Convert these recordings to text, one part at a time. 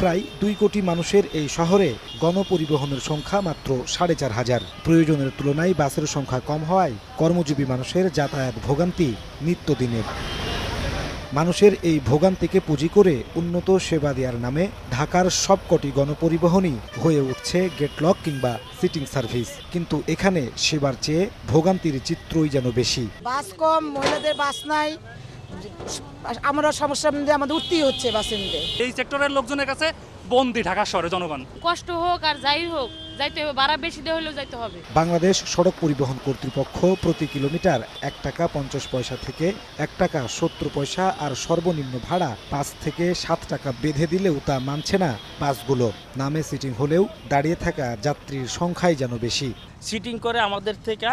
প্রায় দুই কোটি মানুষের এই শহরে গণপরিবহনের সংখ্যা মাত্র সাড়ে চার হাজার। প্রয়োজনের তুলনায় বাসের সংখ্যা কম হওয়ায় কর্মজীবী মানুষের যাতায়াত ভোগান্তি নিত্যদিনের। মানুষের এই ভোগান্তিকে পুঁজি করে উন্নত সেবা দেওয়ার নামে ঢাকার সবকটি গণপরিবহনই হয়ে উঠছে গেটলক কিংবা সিটিং সার্ভিস। কিন্তু এখানে সেবার চেয়ে ভোগান্তির চিত্রই যেন বেশি। বাস কম, মহিলাদের বাস নাই আমরা সমস্যার মধ্যে আমাদের উঠতেই হচ্ছে মধ্যে এই সেক্টরের লোকজনের কাছে বন্দি ঢাকা শহরে জনগণ। কষ্ট হোক আর যাই হোক যাইতে হবে ভাড়া বেশি দিয়ে হলেও যাইতে হবে। বাংলাদেশ সড়ক পরিবহন কর্তৃপক্ষ প্রতি কিলোমিটার এক টাকা পঞ্চাশ পয়সা থেকে এক টাকা সত্তর পয়সা আর সর্বনিম্ন ভাড়া পাঁচ থেকে সাত টাকা বেঁধে দিলেও তা মানছে না বাসগুলো। নামে সিটিং হলেও দাঁড়িয়ে থাকা যাত্রীর সংখ্যাই যেন বেশি। সিটিং করে আমাদের থেকে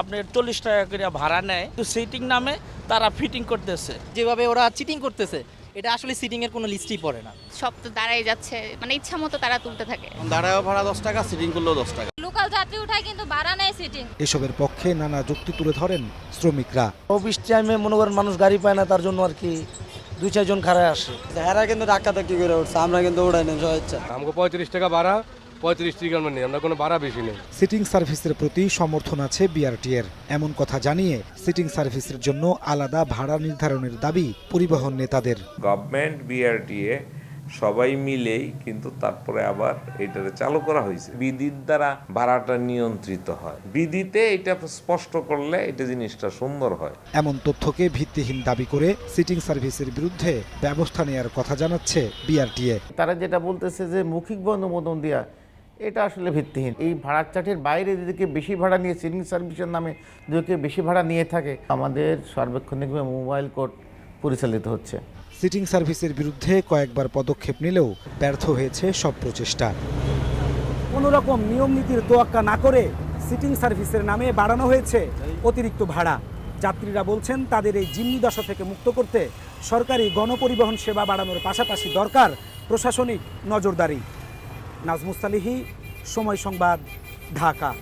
আপনার চল্লিশ টাকা করে ভাড়া নেয়। তো সিটিং নামে তারা ফিটিং করতেছে। যেভাবে ওরা চিটিং করতেছে এটা আসলে সিটিং এর কোনো লিস্টই পড়ে না। সব তো দাঁড়াই যাচ্ছে মানে ইচ্ছা মতো তারা তুলতে থাকে। দাঁড়ায় ভাড়া দশ টাকা সিটিং করলেও দশ টাকা। লোকাল যাত্রী উঠায় কিন্তু ভাড়া নেয় সিটিং এসবের পক্ষে নানা যুক্তি তুলে ধরেন শ্রমিকরা। অফিস টাইমে মনে করেন মানুষ গাড়ি পায় না তার জন্য আর কি দুই চারজন খারায় আসে। এরা কিন্তু ধাক্কা ধাক্কি করে উঠছে আমরা কিন্তু উড়াই নেই ইচ্ছা। আমাকে পঁয়ত্রিশ টাকা ভাড়া পঁয়ত্রিশ টাকা আমরা নেই আমরা কোনো ভাড়া বেশি নেই। সিটিং সার্ভিসের প্রতি সমর্থন আছে বিআরটি এর এমন কথা জানিয়ে সিটিং সার্ভিসের জন্য আলাদা ভাড়া নির্ধারণের দাবি পরিবহন নেতাদের। গভর্নমেন্ট বিআরটিএ সবাই মিলেই কিন্তু তারপরে আবার এটারে চালু করা হয়েছে। বিধির দ্বারা ভাড়াটা নিয়ন্ত্রিত হয়। বিধিতে এটা স্পষ্ট করলে এটা জিনিসটা সুন্দর হয়। এমন তথ্যকে ভিত্তিহীন দাবি করে সিটিং সার্ভিসের বিরুদ্ধে ব্যবস্থা নেয়ার কথা জানাচ্ছে বিআরটিএ। তারা যেটা বলতেছে যে মৌখিক অনুমোদন দেওয়া এটা আসলে ভিত্তিহীন। এই ভাড়ার চার্টের বাইরে যদি বেশি ভাড়া নিয়ে সিটিং সার্ভিসের নামে যদি বেশি ভাড়া নিয়ে থাকে আমাদের সার্বক্ষণিকভাবে মোবাইল কোর্ট পরিচালিত হচ্ছে। সিটিং সার্ভিসের বিরুদ্ধে কয়েকবার পদক্ষেপ নিলেও ব্যর্থ হয়েছে সব প্রচেষ্টা। কোনো রকম নিয়ম নীতির তোয়াক্কা না করে সিটিং সার্ভিসের নামে বাড়ানো হয়েছে অতিরিক্ত ভাড়া। যাত্রীরা বলছেন তাদের এই জিম্মি দশা থেকে মুক্ত করতে সরকারি গণপরিবহন সেবা বাড়ানোর পাশাপাশি দরকার প্রশাসনিক নজরদারি। নাজমুস্তালিহি সময় সংবাদ ঢাকা।